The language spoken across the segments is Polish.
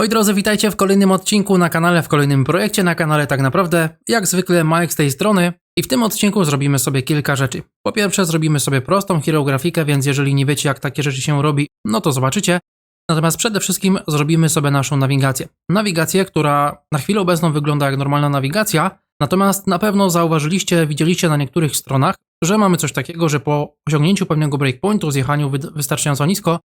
Moi drodzy, witajcie w kolejnym odcinku na kanale, w kolejnym projekcie na kanale tak naprawdę. Jak zwykle Mike z tej strony i w tym odcinku zrobimy sobie kilka rzeczy. Po pierwsze zrobimy sobie prostą hierografikę, więc jeżeli nie wiecie jak takie rzeczy się robi, no to zobaczycie. Natomiast przede wszystkim zrobimy sobie naszą nawigację. Nawigację, która na chwilę obecną wygląda jak normalna nawigacja, natomiast na pewno zauważyliście, widzieliście na niektórych stronach, że mamy coś takiego, że po osiągnięciu pewnego breakpointu, zjechaniu wy- wystarczająco nisko,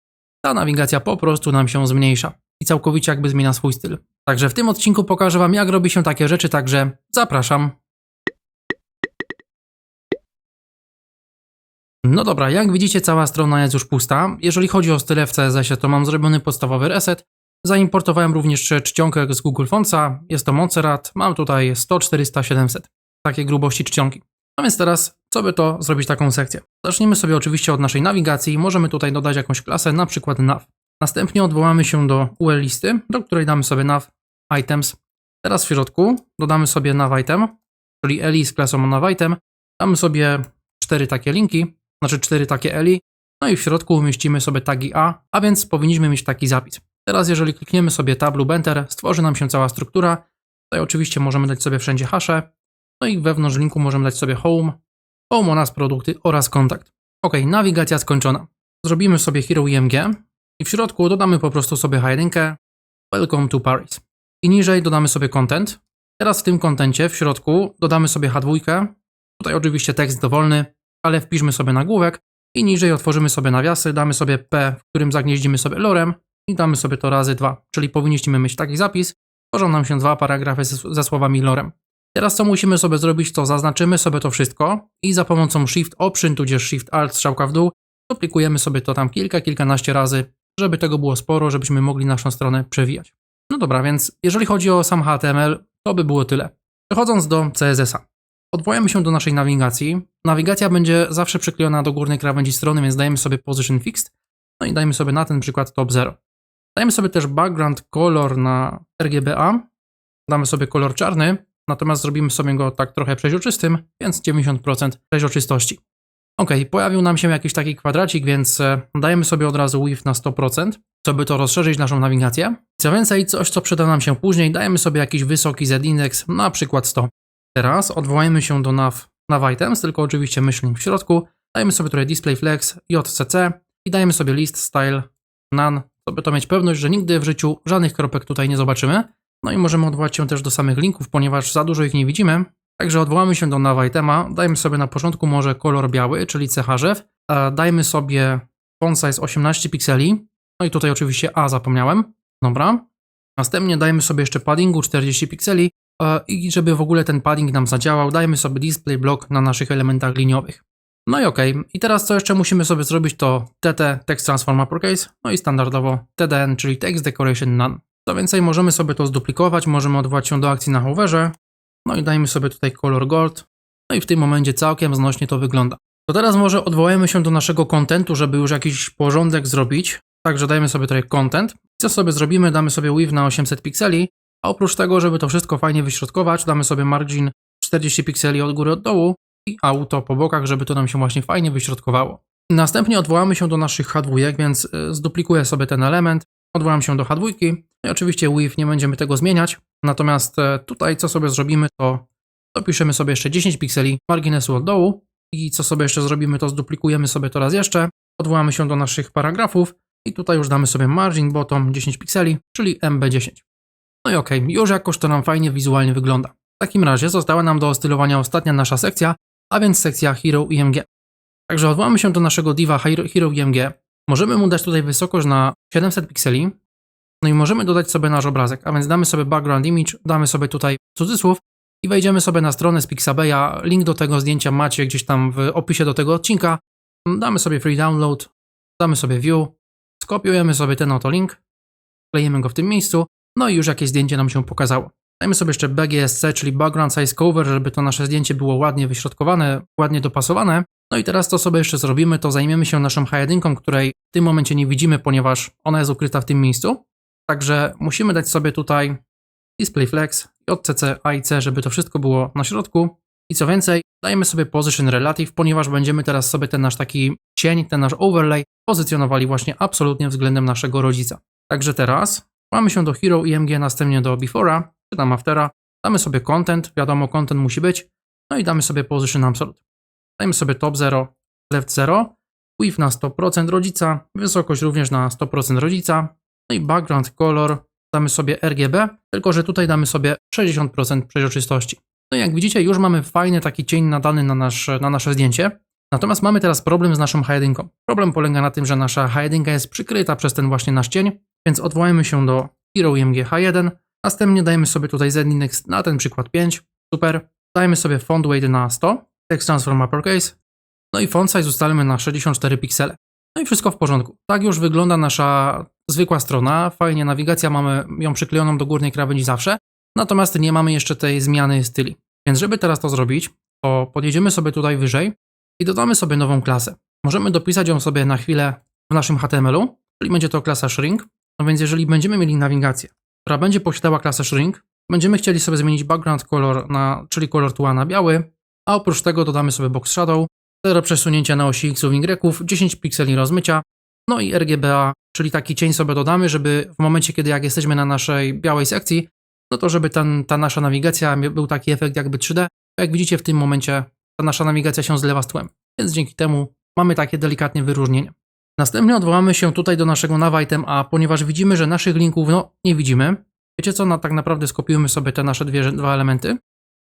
ta nawigacja po prostu nam się zmniejsza i całkowicie jakby zmienia swój styl. Także w tym odcinku pokażę Wam, jak robi się takie rzeczy, także zapraszam. No dobra, jak widzicie, cała strona jest już pusta. Jeżeli chodzi o style w CSS-ie, to mam zrobiony podstawowy reset. Zaimportowałem również czcionkę z Google Fontsa. Jest to Montserrat. Mam tutaj 100, 400, 700. Takie grubości czcionki. No więc teraz, co by to zrobić taką sekcję? Zacznijmy sobie oczywiście od naszej nawigacji. Możemy tutaj dodać jakąś klasę, na przykład nav. Następnie odwołamy się do UL listy, do której damy sobie nav items. Teraz w środku dodamy sobie nav item, czyli eli z klasą nav item. Damy sobie cztery takie linki, znaczy cztery takie eli. No i w środku umieścimy sobie tagi A, a więc powinniśmy mieć taki zapis. Teraz jeżeli klikniemy sobie tab lub enter, stworzy nam się cała struktura. Tutaj oczywiście możemy dać sobie wszędzie hasze. No i wewnątrz linku możemy dać sobie home, home oraz produkty oraz kontakt. Ok, nawigacja skończona. Zrobimy sobie Hero IMG i w środku dodamy po prostu sobie H1 Welcome to Paris. I niżej dodamy sobie content. Teraz w tym kontencie w środku dodamy sobie H2. Tutaj oczywiście tekst dowolny, ale wpiszmy sobie nagłówek i niżej otworzymy sobie nawiasy, damy sobie P, w którym zagnieździmy sobie lorem i damy sobie to razy dwa, czyli powinniśmy mieć taki zapis. Tworzą nam się dwa paragrafy ze słowami lorem. Teraz co musimy sobie zrobić, to zaznaczymy sobie to wszystko i za pomocą Shift Option tudzież Shift Alt strzałka w dół duplikujemy sobie to tam kilka, kilkanaście razy, żeby tego było sporo, żebyśmy mogli naszą stronę przewijać. No dobra, więc jeżeli chodzi o sam HTML, to by było tyle. Przechodząc do CSS-a. Odwołujemy się do naszej nawigacji. Nawigacja będzie zawsze przyklejona do górnej krawędzi strony, więc dajemy sobie Position Fixed. No i dajmy sobie na ten przykład Top 0. Dajemy sobie też Background Color na RGBA. Damy sobie kolor czarny, natomiast zrobimy sobie go tak trochę przeźroczystym, więc 90% przeźroczystości. Ok, pojawił nam się jakiś taki kwadracik, więc e, dajemy sobie od razu width na 100%, co by to rozszerzyć naszą nawigację. Co więcej, coś co przyda nam się później, dajemy sobie jakiś wysoki z-index, na przykład 100. Teraz odwołajmy się do nav, nav items, tylko oczywiście myślnik w środku. Dajemy sobie tutaj display flex, JCC i dajemy sobie list style none, żeby to mieć pewność, że nigdy w życiu żadnych kropek tutaj nie zobaczymy. No i możemy odwołać się też do samych linków, ponieważ za dużo ich nie widzimy. Także odwołamy się do nav itema, dajmy sobie na początku może kolor biały, czyli CHRF, dajmy sobie font size 18 pikseli, no i tutaj oczywiście A zapomniałem, dobra. Następnie dajmy sobie jeszcze paddingu 40 pikseli e, i żeby w ogóle ten padding nam zadziałał, dajmy sobie display block na naszych elementach liniowych. No i ok, i teraz co jeszcze musimy sobie zrobić to TT Text Transform Uppercase, no i standardowo TDN, czyli Text Decoration None. Co więcej, możemy sobie to zduplikować, możemy odwołać się do akcji na hoverze, no i dajmy sobie tutaj kolor gold. No i w tym momencie całkiem znośnie to wygląda. To teraz może odwołajmy się do naszego kontentu, żeby już jakiś porządek zrobić. Także dajmy sobie tutaj content. Co sobie zrobimy? Damy sobie width na 800 pikseli. A oprócz tego, żeby to wszystko fajnie wyśrodkować, damy sobie margin 40 pikseli od góry od dołu i auto po bokach, żeby to nam się właśnie fajnie wyśrodkowało. Następnie odwołamy się do naszych H2, więc zduplikuję sobie ten element. Odwołam się do H2. No i oczywiście width nie będziemy tego zmieniać. Natomiast tutaj co sobie zrobimy, to dopiszemy sobie jeszcze 10 pikseli marginesu od dołu i co sobie jeszcze zrobimy, to zduplikujemy sobie to raz jeszcze, odwołamy się do naszych paragrafów i tutaj już damy sobie margin bottom 10 pikseli, czyli MB10. No i ok, już jakoś to nam fajnie wizualnie wygląda. W takim razie została nam do ostylowania ostatnia nasza sekcja, a więc sekcja Hero IMG. Także odwołamy się do naszego diva Hero IMG. Możemy mu dać tutaj wysokość na 700 pikseli, no i możemy dodać sobie nasz obrazek, a więc damy sobie background image, damy sobie tutaj cudzysłów i wejdziemy sobie na stronę z Pixabeya. Link do tego zdjęcia macie gdzieś tam w opisie do tego odcinka. Damy sobie free download, damy sobie view, skopiujemy sobie ten oto link, klejemy go w tym miejscu, no i już jakieś zdjęcie nam się pokazało. Dajmy sobie jeszcze BGSC, czyli Background Size Cover, żeby to nasze zdjęcie było ładnie wyśrodkowane, ładnie dopasowane. No i teraz co sobie jeszcze zrobimy, to zajmiemy się naszą H1, której w tym momencie nie widzimy, ponieważ ona jest ukryta w tym miejscu. Także musimy dać sobie tutaj display flex, JCC, AIC, żeby to wszystko było na środku. I co więcej, dajemy sobie position relative, ponieważ będziemy teraz sobie ten nasz taki cień, ten nasz overlay pozycjonowali właśnie absolutnie względem naszego rodzica. Także teraz Mamy się do Hero IMG, następnie do Before'a, czy tam Aftera. Damy sobie Content, wiadomo, Content musi być. No i damy sobie Position Absolute. Dajmy sobie Top 0, Left 0, Width na 100% rodzica, wysokość również na 100% rodzica. No i Background Color damy sobie RGB, tylko że tutaj damy sobie 60% przeźroczystości. No i jak widzicie, już mamy fajny taki cień nadany na, nasz, na nasze zdjęcie. Natomiast mamy teraz problem z naszą hidingą. Problem polega na tym, że nasza hidinga jest przykryta przez ten właśnie nasz cień, więc odwołajmy się do Hero IMG H1. Następnie dajemy sobie tutaj Z-index na ten przykład 5. Super. Dajemy sobie font weight na 100. Text transform uppercase. No i font size ustalmy na 64 piksele. No i wszystko w porządku. Tak już wygląda nasza zwykła strona. Fajnie, nawigacja mamy ją przyklejoną do górnej krawędzi zawsze. Natomiast nie mamy jeszcze tej zmiany styli. Więc żeby teraz to zrobić, to podjedziemy sobie tutaj wyżej i dodamy sobie nową klasę. Możemy dopisać ją sobie na chwilę w naszym HTML-u, czyli będzie to klasa shrink. No więc jeżeli będziemy mieli nawigację, która będzie posiadała klasę shrink, będziemy chcieli sobie zmienić background color, na, czyli kolor tła na biały, a oprócz tego dodamy sobie box shadow, 0 przesunięcia na osi x y, 10 pikseli rozmycia, no i RGBA, czyli taki cień sobie dodamy, żeby w momencie, kiedy jak jesteśmy na naszej białej sekcji, no to żeby ten, ta nasza nawigacja był taki efekt jakby 3D. Jak widzicie w tym momencie ta nasza nawigacja się zlewa z tłem, więc dzięki temu mamy takie delikatnie wyróżnienie. Następnie odwołamy się tutaj do naszego nav item, a ponieważ widzimy, że naszych linków no nie widzimy, wiecie co, no tak naprawdę skopiujmy sobie te nasze dwie, dwa elementy.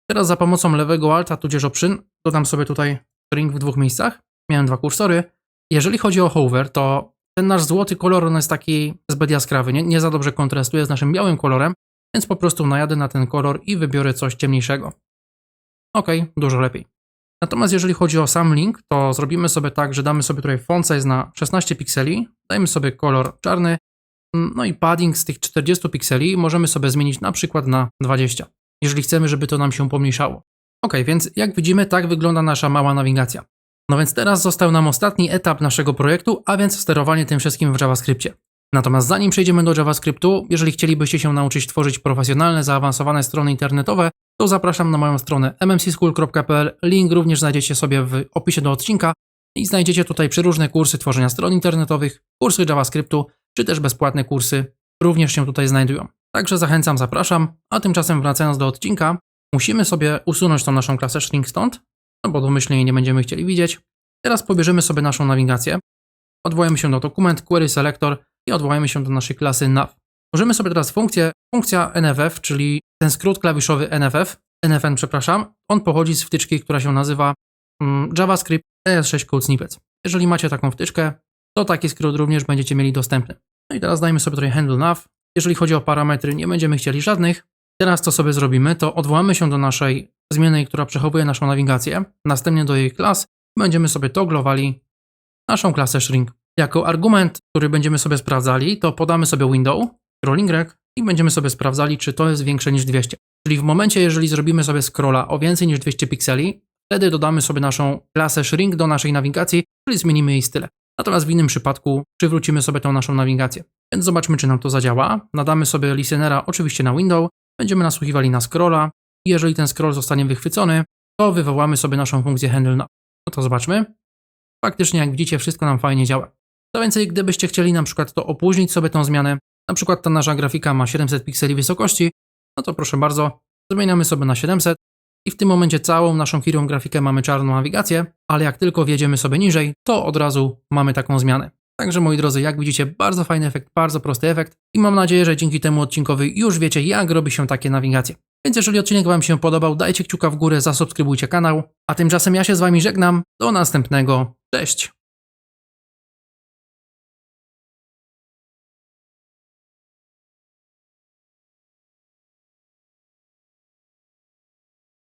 Teraz za pomocą lewego alta tudzież option dodam sobie tutaj link w dwóch miejscach. Miałem dwa kursory. Jeżeli chodzi o hover, to ten nasz złoty kolor on jest taki zbyt jaskrawy, nie, nie za dobrze kontrastuje z naszym białym kolorem, więc po prostu najadę na ten kolor i wybiorę coś ciemniejszego. Ok, dużo lepiej. Natomiast jeżeli chodzi o sam link, to zrobimy sobie tak, że damy sobie tutaj font size na 16 pikseli, dajmy sobie kolor czarny, no i padding z tych 40 pikseli możemy sobie zmienić na przykład na 20, jeżeli chcemy, żeby to nam się pomniejszało. Ok, więc jak widzimy, tak wygląda nasza mała nawigacja. No więc teraz został nam ostatni etap naszego projektu, a więc sterowanie tym wszystkim w JavaScriptie. Natomiast zanim przejdziemy do JavaScriptu, jeżeli chcielibyście się nauczyć tworzyć profesjonalne, zaawansowane strony internetowe, to zapraszam na moją stronę mmcschool.pl. Link również znajdziecie sobie w opisie do odcinka i znajdziecie tutaj przeróżne kursy tworzenia stron internetowych, kursy JavaScriptu, czy też bezpłatne kursy również się tutaj znajdują. Także zachęcam, zapraszam, a tymczasem wracając do odcinka, musimy sobie usunąć tą naszą klasę string stąd, no bo domyślnie nie będziemy chcieli widzieć. Teraz pobierzemy sobie naszą nawigację, odwołajmy się do dokument, query selector i odwołajmy się do naszej klasy nav. Możemy sobie teraz funkcję, funkcja nff, czyli ten skrót klawiszowy nff, nfn przepraszam, on pochodzi z wtyczki, która się nazywa mm, JavaScript ES6 Code Snippets. Jeżeli macie taką wtyczkę, to taki skrót również będziecie mieli dostępny. No i teraz dajmy sobie tutaj handle nav. Jeżeli chodzi o parametry, nie będziemy chcieli żadnych. Teraz co sobie zrobimy, to odwołamy się do naszej zmiennej, która przechowuje naszą nawigację, następnie do jej klas będziemy sobie toglowali naszą klasę shrink. Jako argument, który będziemy sobie sprawdzali, to podamy sobie window, scrolling rec i będziemy sobie sprawdzali, czy to jest większe niż 200. Czyli w momencie, jeżeli zrobimy sobie scrolla o więcej niż 200 pikseli, wtedy dodamy sobie naszą klasę shrink do naszej nawigacji, czyli zmienimy jej style. Natomiast w innym przypadku przywrócimy sobie tą naszą nawigację. Więc zobaczmy, czy nam to zadziała. Nadamy sobie listenera oczywiście na window, będziemy nasłuchiwali na scrolla i jeżeli ten scroll zostanie wychwycony, to wywołamy sobie naszą funkcję handle now. No to zobaczmy. Faktycznie, jak widzicie, wszystko nam fajnie działa. Co więcej, gdybyście chcieli na przykład to opóźnić sobie tą zmianę, na przykład ta nasza grafika ma 700 pikseli wysokości, no to proszę bardzo, zmieniamy sobie na 700 i w tym momencie całą naszą Hero grafikę mamy czarną nawigację, ale jak tylko wjedziemy sobie niżej, to od razu mamy taką zmianę. Także moi drodzy, jak widzicie, bardzo fajny efekt, bardzo prosty efekt i mam nadzieję, że dzięki temu odcinkowi już wiecie, jak robi się takie nawigacje. Więc jeżeli odcinek Wam się podobał, dajcie kciuka w górę, zasubskrybujcie kanał, a tymczasem ja się z Wami żegnam, do następnego, cześć!